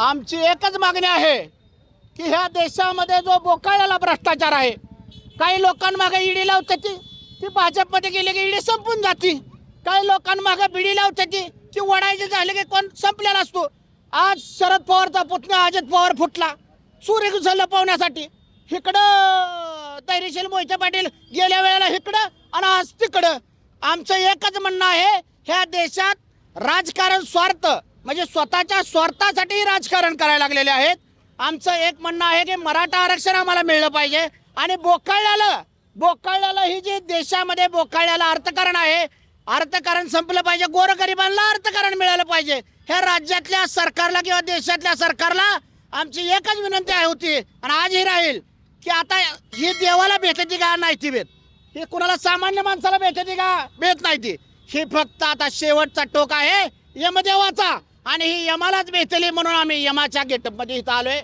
आमची एकच मागणी आहे की ह्या देशामध्ये जो बोकाळ्याला भ्रष्टाचार आहे काही लोकांमागे ईडी लावते ती ती भाजपमध्ये गेली की ईडी संपून जाती. काही लोकांमागे बिडी लावते ती ती वडायची झाली की कोण संपलेला असतो. आज शरद पवारचा पुतण्या अजित पवार फुटला. सूर्य लपवण्यासाठी इकडं धैर्यशील मोहिते पाटील गेल्या वेळेला इकडं आणि आज तिकडं. आमचं एकच म्हणणं आहे ह्या देशात राजकारण स्वार्थ म्हणजे स्वतःच्या स्वार्थासाठी राजकारण करायला लागलेले आहेत. आमचं एक म्हणणं आहे की मराठा आरक्षण आम्हाला मिळलं पाहिजे. आणि बोकाळल्याला बोकाळल्याला ही जी देशामध्ये बोकाळल्याला अर्थकारण आहे अर्थकारण संपलं पाहिजे. गोरगरिबांना अर्थकारण मिळालं पाहिजे. ह्या राज्यातल्या सरकारला किंवा देशातल्या सरकारला आमची एकच विनंती आहे होती आणि आजही राहील की आता ही देवाला भेटते का नाही ती भेट? हे कुणाला सामान्य माणसाला भेटते का? भेट नाही ती. ही फक्त आता शेवटचा टोक आहे. यमदेवाचा. आणि ही यमालाच भेटली म्हणून आम्ही यमाच्या गेटमध्ये इथं आलोय.